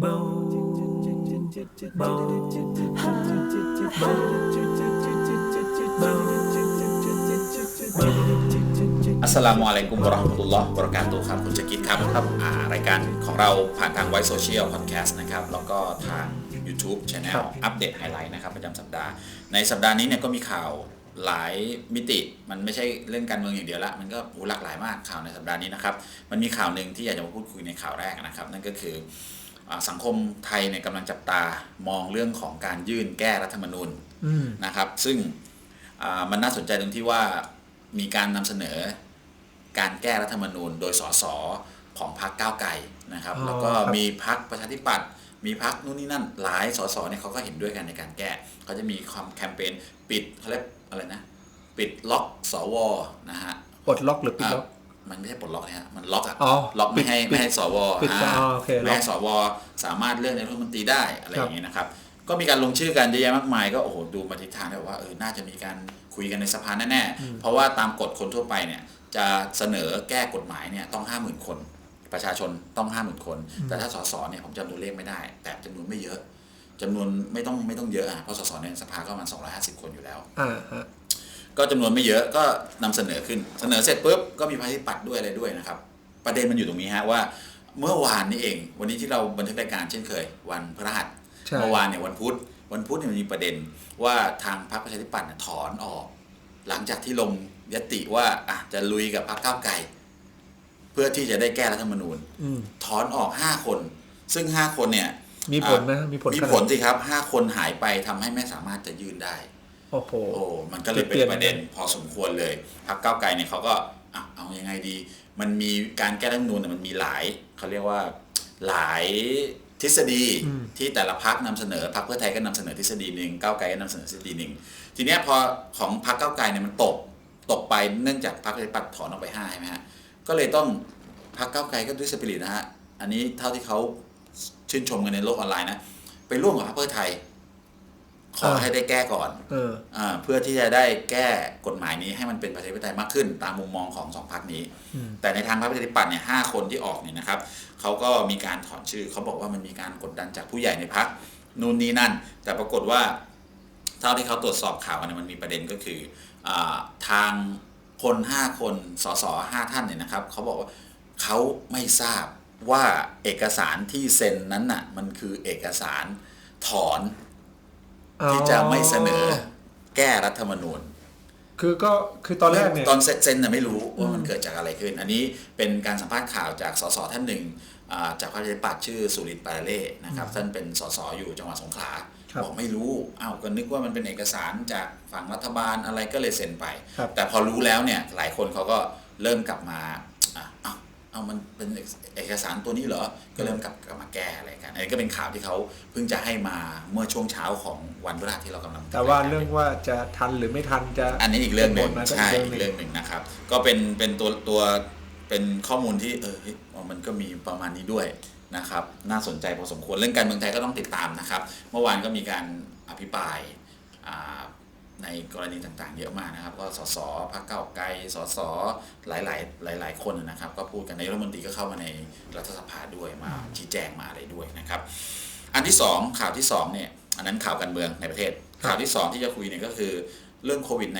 อัสสลามุอะลัยกุมวะเราะห์มะตุลลอฮ์วะบะเราะกาตุฮ์ครับ คุณจะกิดครับครับอ่ารายการของเราผ่านทางไวโซเชียลพอดแคสต์นะครับ แล้วก็ทาง YouTube Channel ครับอัปเดตไฮไลท์นะครับ ประจำสัปดาห์ ในสัปดาห์นี้เนี่ยก็มีข่าวหลายมิติมันไม่ใช่เรื่องการเมืองอย่างเดียวละ มันก็โอ้หลากหลายมากข่าวในสัปดาห์นี้นะครับ มันมีข่าวหนึ่งที่อยากจะมาพูดคุยในข่าวแรกนะครับ นั่นก็คืออ่า สังคมไทยเนี่ยกำลังจับตามองเรื่องของการยื่นแก้รัฐธรรมนูญอืมนะครับ ซึ่งอ่ามันน่าสนใจตรงที่ว่ามีการนำเสนอการแก้รัฐธรรมนูญ โดยสสของพรรคก้าวไกลนะครับอ๋อแล้วก็ครับมีพรรคประชาธิปัตย์มีพรรคนู่นนี่นั่นหลายสสเนี่ยเขาก็เห็นด้วยกันในการแก้เขาจะมีความแคมเปญปิดเขาเรียกอะไรนะ ปิดล็อกสวนะฮะปลดล็อกหรือปิดล็อกอะ มันไม่ใช่ปลดล็อกนะฮะมันล็อกอะอ๋อล็อกไม่ให้ปิดไม่ให้สวปิดอ่าอ๋อโอเคล็อกไม่ให้สวสามารถเลือกนายกรัฐมนตรีได้อะไรคอรับย่างนี้นะครับ ก็มีการลงชื่อกันเยอะแยะมากมาย ก็โอ้โหดูมาทิศทางได้ว่าเออน่าจะมีการคุยกันในสภาแน่ๆเพราะว่าตามกฎคนทั่วไปเนี่ยจะเสนอแก้กฎหมายเนี่ยต้องห้าหมื่นคน ประชาชนต้องห้าหมื่นคน แต่ถ้าสสเนี่ยผมจำตัวเลขไม่ได้ แต่จำนวนไม่เยอะจำนวนไม่ต้องไม่ต้องเยอะอะเพราะสสในสภาก็ประมาณ250คนอยู่แล้วอ่าฮะ ก็จำนวนไม่เยอะก็นำเสนอขึ้นเสนอเสร็จปุ๊บก็มีพาธิปัตย์ด้วยอะไรด้วยนะครับ ประเด็นมันอยู่ตรงนี้ฮะว่าเมื่อวานนี้เอง วันนี้ที่เราบันทึกรายการเช่นเคย วันพฤหัสใช่เมื่อวานเนี่ยวันพุธวันพุธเนี่ยมันมีประเด็นว่าทางพรรคประชาธิปัตย์เนี่ยถอนออก หลังจากที่ลงยติว่าอะจะลุยกับพรรคก้าวไกลเพื่อที่จะได้แก้รัฐธรรมนูญอืมถอนออกห้าคน ซึ่งห้าคนเนี่ย มีผลไหมมีผลมีขนาดผลสิครับห้าคนหายไปทำให้ไม่สามารถจะยื่นได้ โอ้โห โอ้มันก็เลยเป็นประเด็นพอสมควรเลยพรรคก้าวไกลเนี่ยเขาก็อะเอายังไงดี มันมีการแก้รัฐธรรมนูญเนี่ยมันมีหลายเขาเรียกว่าหลายทฤษฎีอืมที่แต่ละพรรคนำเสนอพรรคเพื่อไทยก็นำเสนอทฤษฎีหนึ่งก้าวไกลก็นำเสนอทฤษฎีหนึ่งทีเนี้ยพอของพรรคก้าวไกลเนี่ยมันตกตกไปเนื่องจากพรรคประชาธิปัตย์ถอนออกไปห้าใช่ไหมฮะก็เลยต้องพรรคก้าวไกลก็ด้วยสปิริตนะฮะอันนี้เท่าที่เขาชื่นชมกันในโลกออนไลน์นะไปร่วมกับพรรคเพื่อไทย ขอให้ได้แก้ก่อนเอออ่าเพื่อที่จะได้แก้กฎหมายนี้ให้มันเป็นประชาธิปไตยมากขึ้น ตามมุมมองของสองพรรคนี้อืมแต่ในทางพรรคประชาธิปัตย์เนี่ยห้าคนที่ออกเนี่ยนะครับเขาก็มีการถอนชื่อเขาบอกว่ามันมีการกดดันจากผู้ใหญ่ในพรรคนู่นนี่นั่น แต่ปรากฏว่าเท่าที่เขาตรวจสอบข่าวกันเนยมันมีประเด็นก็คืออาทางคนห้าคนสสห้าท่านเนี่ยนะครับเขาบอกว่าเขาไม่ทราบว่าเอกสารที่เซ็นนั้นน่ะมันคือเอกสารถอน ที่จะไม่เสนอแก้รัฐธรรมนูญ คือก็คือตอนแรกเนี่ยตอนเซ็นน่ะไม่รู้ว่ามันอืมเกิดจากอะไรขึ้น อันนี้เป็นการสัมภาษณ์ข่าวจากสสท่านหนึ่งอ่าจากพรรคประชาธิปัตย์ชื่อสุรินทร์ปาราเล่นะครับท่านเป็นสสอยู่จังหวัดสงขลาครับบอกไม่รู้อ้าวก็นึกว่ามันเป็นเอกสารจากฝั่งรัฐบาลอะไรก็เลยเซ็นไปครับแต่พอรู้แล้วเนี่ยหลายคนเขาก็เริ่มกลับมาอะเอ้า เอามันเป็นเอกสารตัวนี้เหรอ ก็เริ่มกลับกลับมาแก้อะไรกัน อันนี้ก็เป็นข่าวที่เขาเพิ่งจะให้มาเมื่อช่วงเช้าของวันพฤหัสที่เรากำลังแต่ว่าเรื่องว่าจะทันหรือไม่ทันจะ อันนี้อีกเรื่องหนึ่งผลมาก็ใช่อีอีกกเรื่เรื่อองงหหนึ่งนึ่งนะครับ ก็เป็นเป็นตัวตัวเป็นข้อมูลที่เออเฮ้ยมันก็มีประมาณนี้ด้วยนะครับ น่าสนใจพอสมควรเรื่องการเมืองไทยก็ต้องติดตามนะครับ เมื่อวานก็มีการอภิปรายอ่า ในกรณีต่างๆ เยอะมากนะครับ ก็สสพรรคเก้าวไกลสสหลายหลายๆ หลาย ๆ คนนะครับ ก็พูดกันนายกรัฐมนตรีก็เข้ามาในรัฐสภาด้วยมาชี้แจงมาอะไรด้วยนะครับ อันที่สองข่าวที่สองเนี่ยอันนั้นข่าวการเมืองในประเทศ ข่าวที่สองที่จะคุยเนี่ยก็คือเรื่องโควิด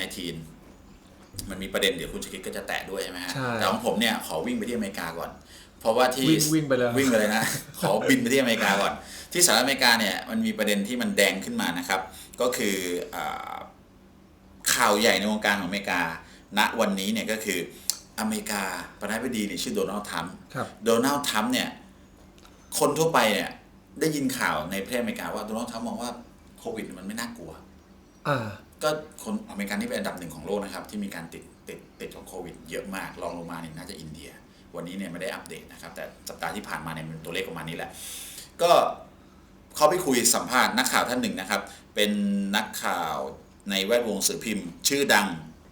-19 มันมีประเด็นเดี๋ยวคุณชคิดก็จะแตะด้วยใช่ไหมฮะใช่แต่ของผมเนี่ยขอวิ่งไปที่อเมริกาก่อน เพราะว่าที่วิ่งวิ่งไปเลยวิ่งไปเลยนะ ขอบินไปที่อเมริกาก่อน ที่สหรัฐอเมริกาเนี่ยมันมีประเด็นที่มันแดงขึ้นมานะครับ ก็คืออา ข่าวใหญ่ในวงการของอเมริกา ณวันนี้เนี่ยก็คืออเมริกาประธานาธิบดีเนี่ยชื่อโดนัลด์ทรัมป์ครับโดนัลด์ทรัมป์เนี่ย คนทั่วไปเนี่ย ได้ยินข่าวในประเทศอเมริกาว่าโดนัลด์ทรัมป์มองว่าโควิดมันไม่น่ากลัวอ่าก็คนอเมริกันที่เป็นอันดับหนึ่งของโลกนะครับ ที่มีการติดติดติดของโควิดเยอะมากรองลงมาเนี่ยน่าจะอินเดีย วันนี้เนี่ยไม่ได้อัปเดตนะครับ แต่สัปดาห์ที่ผ่านมาเนี่ยมันตัวเลขประมาณนี้แหละ ก็เขาไปคุยสัมภาษณ์นักข่าวท่านหนึ่งนะครับ เป็นนักข่าว ในแวดวงสื่อพิมพ์ ชื่อดัง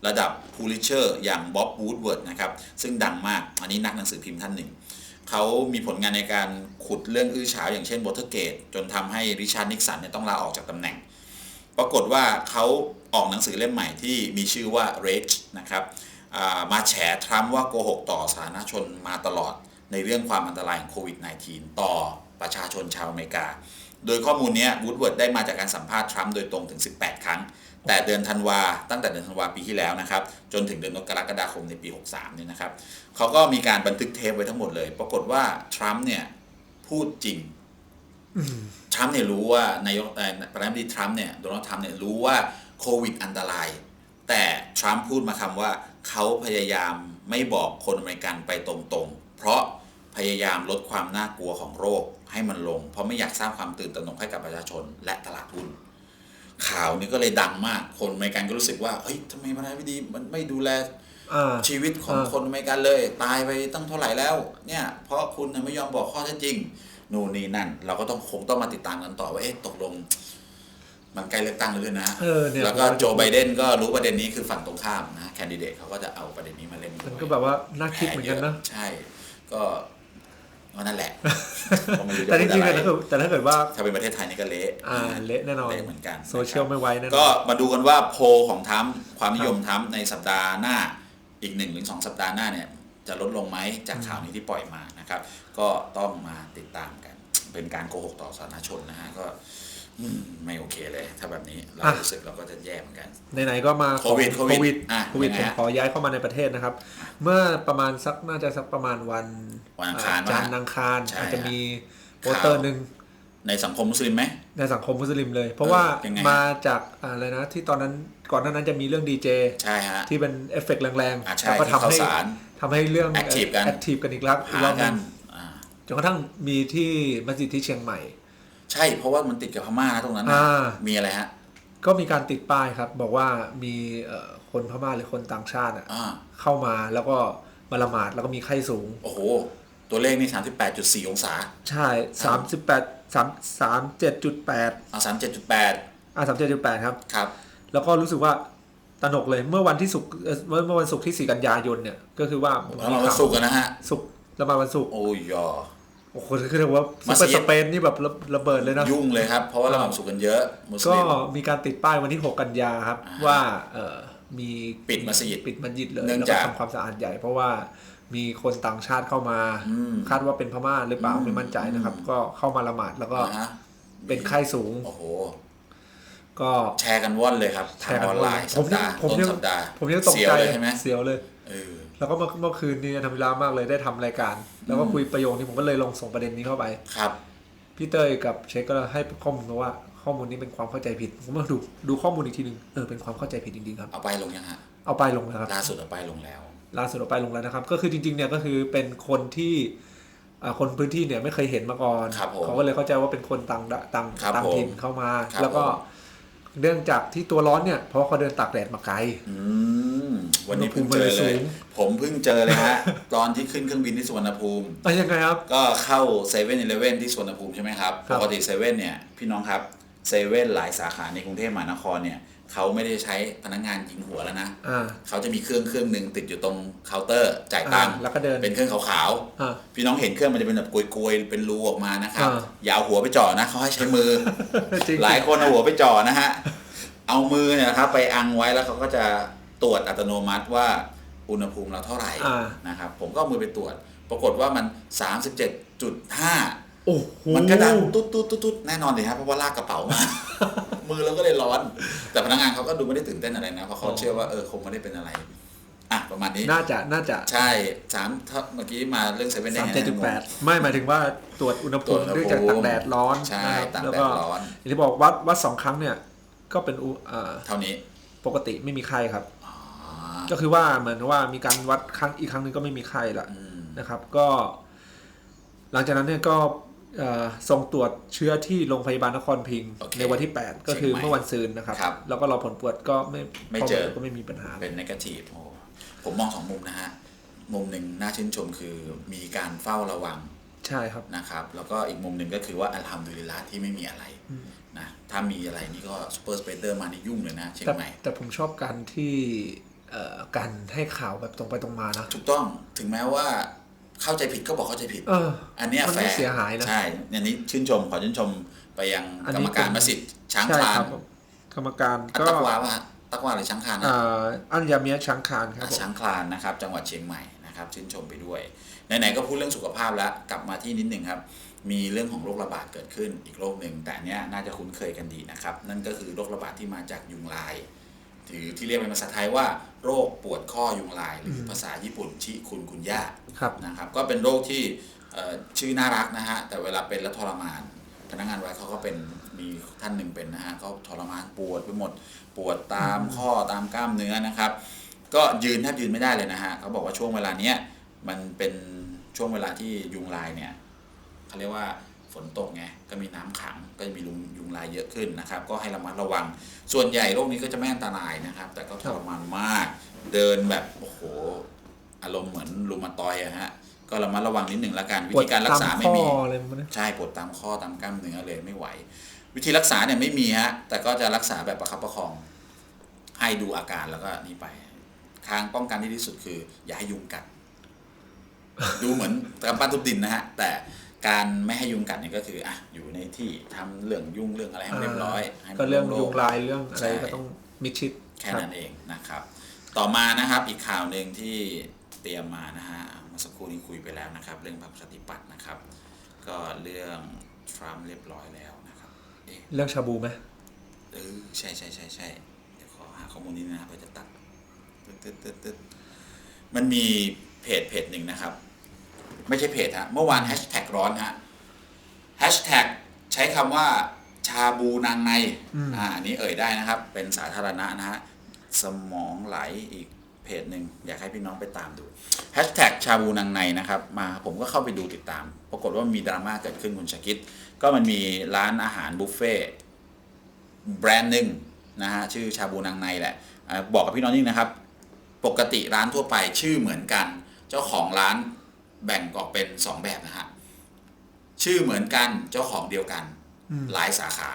ระดับพูลิเชอร์อย่างบ๊อบวูดเวิร์ดนะครับซึ่งดังมากอันนี้นักหนังสือพิมพ์ท่านหนึ่ง เขามีผลงานในการขุดเรื่องอื้อฉาวอย่างเช่น w อ t e r g a t e จนทำให้ริชาร์ดนิกสันเนี่ยต้องลาออกจากตำแหน่ง ปรากฏว่าเขาออกหนังสือเล่มใหม่ที่มีชื่อว่า Rage นะครับมาแฉทรัมป์ว่าโกหกต่อสาธารณชนมาตลอดในเรื่องความอันตรายของโควิด -19 ต่อประชาชนชาวอเมริกา โดยข้อมูลนี้วูดเวิร์ดได้มาจากการสัมภาษณ์ทรัมป์โดยตรงถึง 18 ครั้ง แต่เดือนธันวาตั้งแต่เดือนธันวาปีที่แล้วนะครับ จนถึงเดือนกรกฎาคมในปี 63เนี่ยนะครับเขาก็มีการบันทึกเทปไว้ทั้งหมดเลย ปรากฏว่าทรัมป์เนี่ยพูดจริงทรัมป์เนี่ยรู้ว่านายกเอ่อประธานาธิบดีทรัมป์เนี่ยโดนัลด์ทรัมป์เนี่ยรู้ว่าโควิดอันตราย แต่ทรัมป์พูดมาคำว่าเขาพยายามไม่บอกคนอเมริกันไปตรงๆ เพราะพยายามลดความน่ากลัวของโรคให้มันลง เพราะไม่อยากสร้างความตื่นตระหนกให้กับประชาชนและตลาดหุ้น ข่าวนี้ก็เลยดังมาก คนอเมริกันก็รู้สึกว่าเฮ้ยทำไมประธานาธิบดีมันไม่ดูแลอ่าชีวิตของอ่าคนอเมริกันเลย ตายไปตั้งเท่าไหร่แล้ว เนี่ย เพราะคุณน่ะไม่ยอมบอกข้อเท็จจริง นู่นนี่นั่น เราก็ต้องคงต้องมาติดตามกันต่อว่าเอ๊ะตกลง มันใกล้เลือกตั้งแล้วด้วยนะเออเนี่ยแล้วก็โจไบเดนก็รู้ประเด็นนี้คือฝั่งตรงข้ามนะแคนดิเดตเขาก็จะเอาประเด็นนี้มาเล่นด้วยมันก็แบบว่าน่าคิดเหมือนกันนะใช่ ก็ ก็นั่นแหละก็ไม่รู้จะแต่จพูดริงๆอะไรอะถ้าเกิดแต่ถ้าเกิดว่าถ้าเป็นประเทศไทยนี่ก็เละอ่าเละแน่นอนเละเหมือนกันโซเชียลไม่ไว้แน่นอนก็มาดูกันว่าโพลของทรัมป์ความนิยมทรัมป์ในสัปดาห์หน้าอีกหนึ่งหรือสองสัปดาห์หน้าเนี่ยจะลดลงไหมจากข่าวนี้ที่ปล่อยมานะครับ ก็ต้องมาติดตามกัน เป็นการโกหกต่อสาธารณชนนะฮะก็อืม ไม่โอเคเลย ถ้าแบบนี้เราอะรู้สึกเราก็จะแย่เหมือนกันไหนๆก็มาโควิดของโควิดโควิดอะโควิดยังไงผมฮะขอย้ายเข้ามาในประเทศนะครับ เมื่อประมาณสักน่าจะสักประมาณวันวันอังคารจันทวะร์อังคารใช่อาจจะฮะมีโปสเตอร์หนึ่งในสังคมมุสลิมไหมในสังคมมุสลิมเลย เพราะว่ายังไงฮะมาจากอะไรนะที่ตอนนั้นก่อนหน้านั้นจะมีเรื่องดีเจใช่ฮะที่เป็นเอฟเฟกต์แรงอะๆใช่แล้วก็ที่ทำข้าวให้สารทำให้เรื่อง Active กันแอคทีฟกันอีกแล้วอีหากรอบหกันึนงอ่าจนกระทั่งมีที่มัสยิดที่เชียงใหม่ ใช่เพราะว่ามันติดกับพม่านะตรงนั้นนะอ่า มีอะไรฮะ ก็มีการติดป้ายครับ บอกว่ามีเอ่อคนพม่าหรือคนต่างชาติอะอ่า เข้ามาแล้วก็มาละหมาดแล้วก็มีไข้สูง โอ้โห ตัวเลขนี่38.4องศาใช่สามสิบแปดสามสามเจ็ดจุดแปดอ่า37.8อ่าสามเจ็ดจุดแปดครับ ครับ แล้วก็รู้สึกว่าตระหนกเลยเมื่อวันที่ศุกร์เอ่อเมื่อเมื่อวันศุกร์ที่สี่กันยายนเนี่ย ก็คือว่าแล้วเราวันศุกร์กันนะฮะ ศุกร์แล้วมาวันศุกร์โอ้ยยอ โอ้โหคือเรียกว่ามัซุปสเปอร์ยิสดเปนนี่แบบระระเบิดเลยนะยุ่งเลยครับ เพราะว่าเราวันศุกร์กันเยอะมุสก็ลิมมีการติดป้ายวันที่ 6 กันยาครับอ่าว่าเออมีปิดมัสยิดปิดมัสยิดเลยเนื่องแล้วจาก็กทำความสะอาดใหญ่ เพราะว่ามีคนต่างชาติเข้ามาอืมคาดว่าเป็นพม่าหรือเปล่าอืมไม่มั่นใจนะครับ ก็เข้ามาละหมาดแล้วก็นะฮะเป็นไข้สูง โอ้โห ก็แชร์กันว่อนเลยครับทางออนไลน์ผสัมปยังดาห์ผมต้นยังสัปดาห์ผมยังตกเสียวใจเลยใช่ไหมเสียวเลยเออ แล้วก็เมื่อเมื่อคืนนี้ทำเวลามากเลยได้ทำรายการ แล้วก็คุยประโยคนี้ผมก็เลยลงส่งประเด็นนี้เข้าไปครับพี่เต้ยกับเชคก็ให้ข้อมูลมาว่าข้อมูลนี้เป็นความเข้าใจผิดผมมาดูดูข้อมูลอีกทีหนึ่งเออเป็นความเข้าใจผิดจริงๆครับเอาไปลงยังฮะเอาไปลงแล้วครับล่าสุดเอาไปลงแล้วล่าสุดเอาไปลงแล้วนะครับ ก็คือจริงๆเนี่ยก็คือเป็นคนที่อ่าคนพื้นที่เนี่ยไม่เคยเห็นมาก่อนครับผมเขาก็เลยเข้าใจว่าเป็นคนต่างดะต่างครับต่างผมถิ่นเข้ามาครับแล้วก็ผม เนื่องจากที่ตัวร้อนเนี่ยเพราะว่าเขาเดินตากแดดมาไกล อืมวันนี้เพิ่งเจออุณหภูมิมันเลยสูเลยงผมเพิ่งเจอเลยฮะ ตอนที่ขึ้นเครื่องบินที่สุวรรณภูมิอะยังไงครับ ก็เข้าเซเว่นอีเลเว่นที่สวนภูมิใช่ไหมครับ ครับ ปกติเซเว่นเนี่ย พี่น้องครับเซเว่นหลายสาขาในกรุงเทพมหานครเนี่ย เขาไม่ได้ใช้พนักงานยิงหัวแล้วนะ อ่า เขาจะมีเครื่องเครื่องหนึ่งติดอยู่ตรงเคาน์เตอร์จ่ายตังค์อ่าแล้วก็เดินเป็นเครื่องขาวอ่าๆพี่น้องเห็นเครื่องมันจะเป็นแบบกลวยๆเป็นรูออกมานะครับอ่า อย่าเอาหัวไปจ่อนะเขาให้ใช้มือ จริงๆ หลายคนเอาหัวไปจ่อนะฮะ เอามือเนี่ยนะครับไปอังไว้แล้วเขาก็จะตรวจอัตโนมัติว่าอุณหภูมิเราเท่าไหร่อ่า นะครับ ผมก็เอามือไปตรวจ ปรากฏว่ามัน 37.5 โอ้โหมันก็ดังตุ๊ดตุ๊ดตุ๊ดตุ๊ดแน่นอนเลยครับเพราะว่าลากกระเป๋ามา มือเราก็เลยร้อน แต่พนักงานเขาก็ดูไม่ได้ตื่นเต้นอะไรนะเพราะเขาเชื่อว่าเออคงไม่ได้เป็นอะไรอะประมาณนี้น่าจะน่าจะใช่สามถ้าเมื่อกี้มาเรื่องเซเว่นได้สามไงเจ็ดจุดแปดไม่หมายถึงว่าตรวจอุณหตรภูวจมิอุณหภูมิเนื่องจากตากแดดร้อนใช่นะครับตากแล้วแดก็ดร้อนอย่างที่บอกวัดวัดสองครั้งเนี่ย ก็เป็นอุอ่าเท่านี้ปกติไม่มีไข้ครับอ๋อก็คือว่าเหมือนว่ามีการวัดครั้งอีกครั้งหนึงก็ไม่มีไข้ละอืมนะครับ ก็ หลังจากนั้นเนี่ยก็เอ่อ ส่งตรวจเชื้อที่โรงพยาบาลนครพิงค์โอเคในวันที่ 8 ก็คือเชียงใหม่เมื่อวันซืนนะครับครับ แล้วก็รอผลตรวจก็ไม่ไม่เจอก็ไม่มีปัญหาเป็นนกาทีฟโอ้ผมมองสองมุมนะฮะ มุมหนึ่งน่าชื่นชมคือมีการเฝ้าระวังใช่ครับนะครับ แล้วก็อีกมุมหนึ่งก็คือว่าอัลฮัมดุลิลละห์ที่ไม่มีอะไรอืมนะถ้ามีอะไรนี่ก็ซูเปอร์สเปเดอร์มานี่ยุ่งเลยนะเชียงแต่ใหม่แต่ผมชอบการที่เอ่อการให้ข่าวแบบตรงไปตรงมานะถูกต้องถึงแม้ว่า เข้าใจผิดก็บอกเข้าใจผิด เออ อันเนี้ยมันแฟไม่ร์เสียหายนะ ใช่อันนี้ชื่นชมขอชื่นชมไปยังอันกรนี้รมการเป็นมัสยิดช้างใช่คลานครับผมกรรมการอัตก็ตะกวาป่ะฮะตะกวาหรือช้างคลานนะ อ่าอัญญาเมียช้างคานครับผม ช้างคลานนะครับจังหวัดเชียงใหม่นะครับชื่นชมไปด้วยไหนๆก็พูดเรื่องสุขภาพแล้วกลับมาที่นิดหนึ่งครับ มีเรื่องของโรคระบาดเกิดขึ้นอีกโรคหนึ่งแต่อันเนี้ยน่าจะคุ้นเคยกันดีนะครับ นั่นก็คือโรคระบาดที่มาจากยุงลาย หรือที่เรียกเป็นภาษาไทยว่าโรคปวดข้อยุงลาย หรือภาษาญี่ปุ่นชิคุนกุนย่าครับนะครับ ก็เป็นโรคที่เอ่อชื่อน่ารักนะฮะแต่เวลาเป็นแล้วทรมาน พนักงานไว้เขาก็เป็นมีท่านหนึ่งเป็นนะฮะเขาทรมานปวดไปหมดปวดตามข้อตามกล้ามเนื้อนะครับ ก็ยืนแทบยืนไม่ได้เลยนะฮะเขาบอกว่าช่วงเวลาเนี้ยมันเป็นช่วงเวลาที่ยุงลายเนี่ยเขาเรียกว่า ฝนตกไงก็มีน้ำขังก็จะมียุงยุงลายเยอะขึ้นนะครับ ก็ให้ระมัดระวัง ส่วนใหญ่โรคนี้ก็จะไม่อันตรายนะครับ แต่ก็ทรมานมาก เดินแบบโอ้โหอารมณ์เหมือนรูมาตอยด์อะฮะก็ระมัดระวังนิดหนึ่งละกันวิธีการรักษาไม่มีปวดตข้ออะไรมันนะใช่ปวดตามข้อตามกล้ามเนื้อเลยไม่ไหว วิธีรักษาเนี่ยไม่มีฮะแต่ก็จะรักษาแบบประคับประคอง ให้ดูอาการแล้วก็นี่ไปทางป้องกันที่ดีที่สุดคือ อย่าให้ยุงกัด ดูเหมือนกำปั้นทุบดินนะฮะ แต่ การไม่ให้ยุงกัดเนี่ยก็คืออะอยู่ในที่ทำเรื่องยุ่งเรื่องอะไรให้มันเรียบร้อยให้มันก็เรื่องโล่ยุงงๆลายเรื่องอะไรใช่ก็ต้องมิดชิดแค่นั้นเองนะครับ ต่อมานะครับอีกข่าวหนึ่งที่เตรียมมานะฮะเมื่อสักครู่นี้คุยไปแล้วนะครับ เรื่องพรรคประชาธิปัตย์นะครับ ก็เรื่องทรัมป์เรียบร้อยแล้วนะครับเอ๊ะเรื่องชาบูไหมเออใช่ใช่ใช่ใช่เดี๋ยวขอหาข้อมูลนี้นะเพื่อจะตัดตึ๊ดตึ๊ดตึ๊ดตึ๊ดมันมีเพจเพจหนึ่งนะครับ ไม่ใช่เพจฮะเมื่อวานแฮชแท็กร้อนฮะแฮชแท็กใช้คำว่าชาบูนางในอ่าอันนี้เอ่ยได้นะครับ เป็นสาธารณะนะฮะสมองไหลอีกเพจหนึ่งอยากให้พี่น้องไปตามดูแฮชแท็กชาบูนางในนะครับ มาผมก็เข้าไปดูติดตาม ปรากฏว่ามีดราม่าเกิดขึ้นคุณชาคิด ก็มันมีร้านอาหารบุฟเฟ่ต์แบรนด์หนึ่งนะฮะชื่อชาบูนางในแหละอ่าบอกกับพี่น้องนี่นะครับ ปกติร้านทั่วไปชื่อเหมือนกัน เจ้าของร้าน แบ่งออกเป็น 2 แบบนะฮะชื่อเหมือนกันเจ้าของเดียวกัน หลายสาขา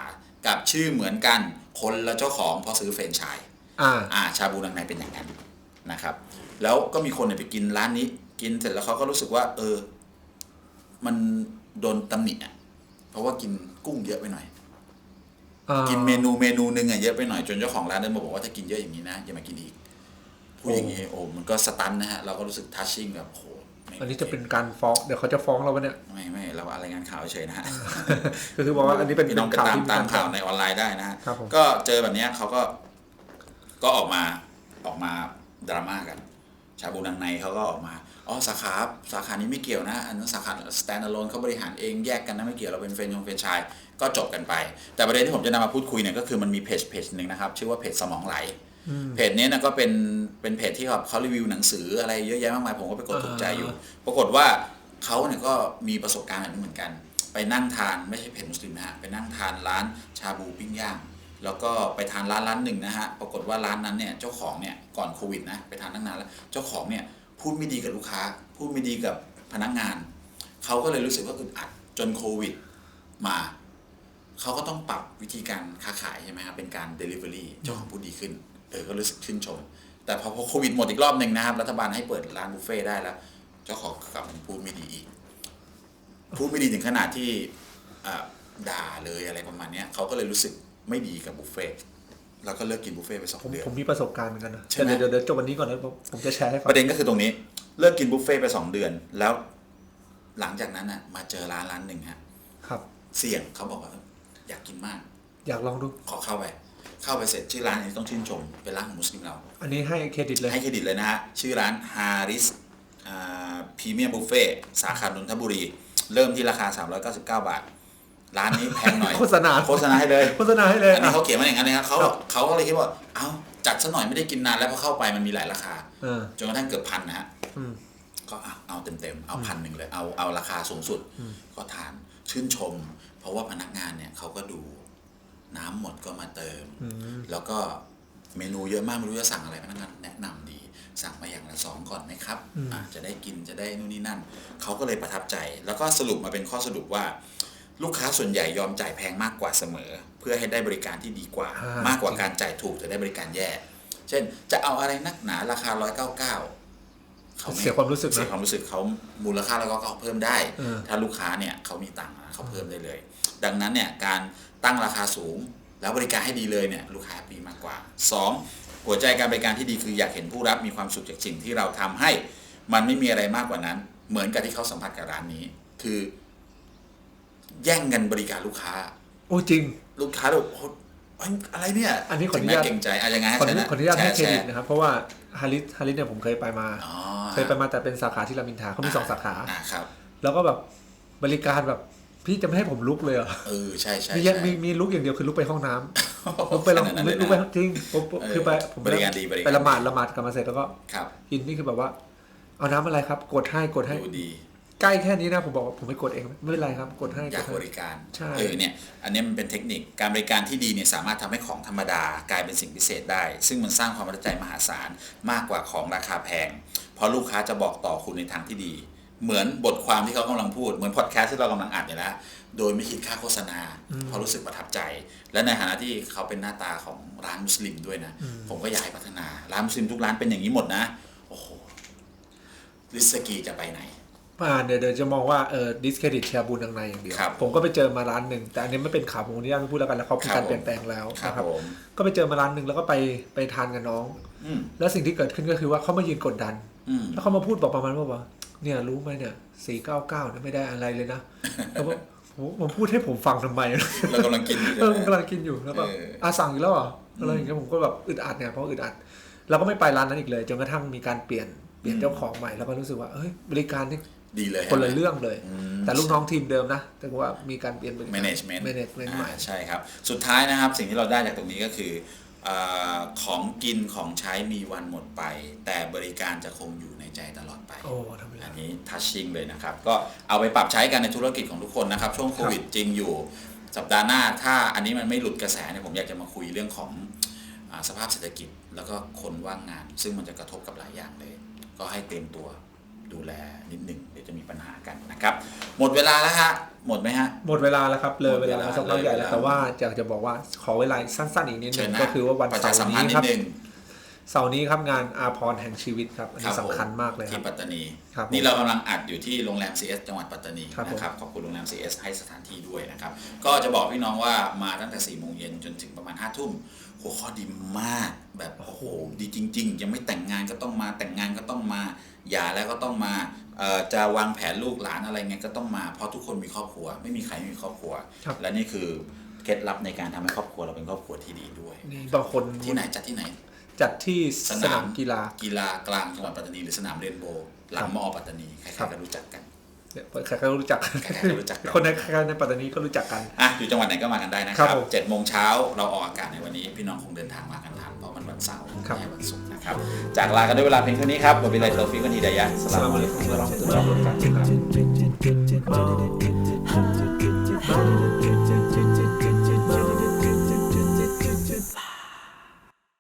กับชื่อเหมือนกันคนละเจ้าของเพราะซื้อเฟรนไชส์อ่าอ่าชาบูนางในเป็นอย่างนั้นนะครับ แล้วก็มีคนเนี่ยไปกินร้านนี้ กินเสร็จแล้วเขาก็รู้สึกว่า เออ มันโดนตำหนิอะเพราะว่ากินกุ้งเยอะไปหน่อยอ่ากินเมนูเมนูหนึ่งอะเยอะไปหน่อยจนเจ้าของร้านเดินมาบอกว่าถ้ากินเยอะอย่างนี้นะอย่ามากินอีกพูดอย่างนี้โอ้มันก็สตันนะฮะเราก็รู้สึกทัชชิ่งแบบโหไม่ อันนี้จะเป็นการฟ้องเดี๋ยวเขาจะฟ้องเราปะเนี่ยไม่ไม่เราอะไรายงานข่าวเฉยนะฮะก็คือบอกว่าอันนี้เป็นพี่น้องไปข่าวตามที่ตามกรข่าวในออนไลน์ได้นะฮะครับผมก็เจอแบบเนี้ยเขาก็ ก็ออกมาออกมาดราม่ากัน ชาบูนังในเขาก็ออกมาอ๋อสาขาสาขานี้ไม่เกี่ยวนะ อันนั้นสาขา stand alone เขาบริหารเองแยกกันนะไม่เกี่ยวเราเป็นเฟรนชงเฟรนชายก็จบกันไป แต่ประเด็นที่ผมจะนำมาพูดคุยเนี่ยก็คือมันมีเพจเพจหนึ่งนะครับ ชื่อว่าเพจสมองไหล เพจนี้นะก็เป็นเป็นเพจที่เขารีวิวหนังสืออะไรเยอะแยะมากมายผมก็ไปกดถูกใจอยู่ ปรากฏว่าเขาเนี่ยก็มีประสบการณ์แบบนี้เหมือนกัน ไปนั่งทานไม่ใช่เพจมุสลิมนะฮะไปนั่งทานร้านชาบูปิ้งย่างแล้วก็ไปทานร้านร้านหนึ่งนะฮะ ปรากฏว่าร้านนั้นเนี่ยเจ้าของเนี่ยก่อนโควิดนะไปทานตั้งนานแล้ว เจ้าของเนี่ยพูดไม่ดีกับลูกค้า พูดไม่ดีกับพนักงาน เขาก็เลยรู้สึกว่าอึดอัดจนโควิดมา เขาก็ต้องปรับวิธีการค้าขายใช่ไหมครับเป็นการ Delivery เจ้าของพูดดีขึ้นเออก็รู้สึกชื่นชม แต่พอพอโควิดหมดอีกรอบหนึ่งนะครับ รัฐบาลให้เปิดร้านบุฟเฟ่ต์ได้แล้วเจ้าของกลับมาพูดไม่ดีอีกพูดไม่ดีถึงขนาดที่อ่าด่าเลยอะไรประมาณเนี้ยเขาก็เลยรู้สึกไม่ดีกับบุฟเฟ่ต์แล้วก็เลิกกินบุฟเฟ่ต์ไปสองผมเดือนผมมีประสบการณ์เหมือนกันนะใช่ไหมแต่เดี๋ยวเดี๋ยวจบวันนี้ก่อนแล้วผมผมจะแชร์ให้ฟังประเด็นก็คือตรงนี้ เลิกกินบุฟเฟ่ต์ไปสองเดือน แล้ว หลังจากนั้นอะ มาเจอร้านร้านหนึ่งฮะครับ เสี่ยงเขาบอกว่า อยากกินมาก อยากลองดูขอเข้าไป เข้าไปเสร็จชื่อร้านนี้ต้องชื่นชมเป็นร้านของมุสลิมเรา อันนี้ให้เครดิตเลย ให้เครดิตเลยนะฮะ ชื่อร้าน Haris พรีเมียมบุฟเฟ่สาขานนทบุรี เริ่มที่ราคา 399 บาท ร้านนี้แพงหน่อย โฆษณา โฆษณาให้เลย โฆษณาให้เลยอันนี้อะเขาเขียนมาอย่างนั้นเลยครับเขาครับเขาก็เลยคิดว่า เอ้า จัดซะหน่อยไม่ได้กินนานแล้วพอเข้าไปมันมีหลายราคาเออจนกระทั่งเกือบพันนะฮะอืมก็เอาเอาเต็มๆ เอาพันหนึ่งเลย เอาเอาราคาสูงสุด ก็ทาน ชื่นชม เพราะว่าพนักงานเนี่ยเขาก็ดู น้ำหมดก็มาเติมอืมแล้วก็เมนูเยอะมากไม่รู้จะสั่งอะไรพนักงานแนะนำดี สั่งมาอย่างละสองก่อนไหมครับอะจะได้กินจะได้นู่นนี่นั่นเขาก็เลยประทับใจ แล้วก็สรุปมาเป็นข้อสรุปว่า ลูกค้าส่วนใหญ่ยอมจ่ายแพงมากกว่าเสมอ เพื่อให้ได้บริการที่ดีกว่าอ่ามมากกว่าการจ่ายถูกจะได้บริการแย่ เช่น จะเอาอะไรนักหนาราคา 199 เขาเสียความรู้สึกเสียความรู้สึกเขามูลค่าแล้วก็เขาเพิ่มได้ ถ้าลูกค้าเนี่ยเขามีตังค์เขาเพิ่มได้เลย ดังนั้นเนี่ยการตั้งราคาสูง แล้วบริการให้ดีเลยเนี่ยลูกค้าปีมากกว่า 2. หัวใจการบริการที่ดีคืออยากเห็นผู้รับมีความสุขจากสิ่งที่เราทำให้ มันไม่มีอะไรมากกว่านั้น เหมือนกับที่เขาสัมผัสกับร้านนี้ คือ แย่งกันบริการลูกค้า โอ้จริง ลูกค้าเบา อะไรเนี่ยอันนี้ขออนุญาตเก่งใจอะไรงั้นขออนุญาตให้เครดิตนะครับเพราะว่าฮาริสฮาริสเนี่ยผมเคยไปมาเคยไปมาแต่เป็นสาขาที่รามินทาเขามีสองสาขาแล้วก็แบบบริการแบบพี่จะไม่ให้ผมลุกเลยเหรอเออใช่ใช่มีมีมีลุกอย่างเดียวคือลุกไปห้องน้ำลุกไปละลุกไปจริงผมคือไปผมไปละหมาดละหมาดกลับมาเสร็จแล้วก็ครับอินนี่คือแบบว่า เอาน้ำอะไรครับ กดให้กดให้ดี ใกล้แค่นี้นะผมบอกผมไม่กดเองไม่เป็นไรครับกดให้อยากบริการใช่เออเนี่ยอันนี้มันเป็นเทคนิคการบริการที่ดีเนี่ยสามารถทำให้ของธรรมดากลายเป็นสิ่งพิเศษได้ ซึ่งมันสร้างความประทับใจมหาศาลมากกว่าของราคาแพง เพราะลูกค้าจะบอกต่อคุณในทางที่ดี เหมือนบทความที่เขากำลังพูดเหมือนพอดแคสต์ที่เรากำลังอัดเนี่ยนะโดยไม่คิดค่าโฆษณาเพราะรู้สึกประทับใจ และในฐานะที่เขาเป็นหน้าตาของร้านมุสลิมด้วยนะ ผมก็อยากให้พัฒนาร้านมุสลิมทุกร้านเป็นอย่างนี้หมดนะโอ้โหริสกีจะไปไหน มาเนี่ยเดี๋ยวจะมองว่าเออดิสเครดิตแชร์บุญทางในอย่างเดียวผมก็ไปเจอมาร้านหนึ่งแต่อันนี้ไม่เป็นข่าวผมอนุญาตไม่พูดแล้วกันแล้วเขาเป็นการเปลี่ยนแปลงแล้วนะครับก็ไปเจอมาร้านหนึ่งแล้วก็ไปไปทานกับน้องแล้วสิ่งที่เกิดขึ้นก็คือว่าเขามายืนกดดันแล้วเขามาพูดบอกประมาณว่าเนี่ยรู้ไหมเนี่ยสี่เก้าเก้าเนี่ยไม่ได้อะไรเลยนะแล้วผมผมผมพูดให้ผมฟังทำไม เรากำลังกินอยู่เออกำลังกินอยู่แล้วแบบอ่ อาสั่งอีกแล้วอะอะไรอย่างเงี้ยผมก็แบบอึดอัดเนี่ยเพราะอึดอัดเราก็ไม่ไปร้านนั้นอีกเลย จนกระทั่งมีการเปลี่ยนเปลี่ยนเจ้าของใหม่แล้วก็รู้สึกว่าเอ้ยบริการที่ ดีเลยคนละเรื่องเลย แต่ลูกน้องทีมเดิมนะ แต่ว่ามีการเปลี่ยนเป็น management management ใช่ครับ สุดท้ายนะครับสิ่งที่เราได้จากตรงนี้ก็คืออของกินของใช้มีวันหมดไป แต่บริการจะคงอยู่ในใจตลอดไปออันนี้ทัชชิ่งเลยนะครับ ก็เอาไปปรับใช้กันในธุรกิจของทุกคนนะครับ ช่วงโควิดจริงอยู่สัปดาห์หน้า ถ้าอันนี้มันไม่หลุดกระแสเนี่ยผมอยากจะมาคุยเรื่องของสภาพเศรษฐกิจแล้วก็คนว่างงาน ซึ่งมันจะกระทบกับหลายอย่างเลย ก็ให้เตรียมตัว ดูแลนิดหนึ่งเดี๋ยวจะมีปัญหากันนะครับ หมดเวลาแล้วฮะ หมดไหมฮะ หมดเวลาแล้วครับ เลยเวลาสักพักใหญ่แล้วแต่ว่าอยากจะบอกว่าขอเวลาสั้นๆอีกนิดนึงก็คือว่าวันเสาร์นี้ครับเสาร์นี้ครับงานอาพรแห่งชีวิตครับอันนี้สำคัญมากเลยที่ปัตตานีครับนี่เรากำลังอัดอยู่ที่โรงแรม CS จังหวัดปัตตานีนะครับขอบคุณโรงแรม CS ให้สถานที่ด้วยนะครับ ก็จะบอกพี่น้องว่ามาตั้งแต่4ี่โมงเย็นจนถึงประมาณ5้าทุ่มหัวข้อดีมากแบบโอ้โหดีจริง ๆ ยังไม่แต่งงานก็ต้องมาแต่งงานก็ต้องมา หย่าแล้วก็ต้องมาจะวางแผนลูกหลานอะไรเงี้ยก็ต้องมาเพราะทุกคนมีครอบครัว ไม่มีใครไม่มีครอบครัว และนี่คือเคล็ดลับในการทำให้ครอบครัวเราเป็นครอบครัวที่ดีด้วยต่อคนที่ไหนจัดที่ไหน จัดที่สนามกีฬากีฬากลางจังหวัดปัตตานีหรือสนามเรนโบว์หลังมอปัตตานีใครๆก็รู้จักกันใครๆก็รู้จักใครๆรู้จันในในปัตตานีก็รู้จักกันอะอยู่จังหวัดไหนก็มากันได้นะครับเจ็ดโมงเช้าเราออกอากาศในวันนี้พี่น้องคงเดินทางมากันันเสาร์แม่วันศุกร์นะครับ จากลากันด้วยเวลาเพียงเท่านี้ครับบทวิไลโตฟิกันฮีดายะสลามอะลัยกุมวะเราะห์มะตุลลอฮิวะบราะกาตุฮ์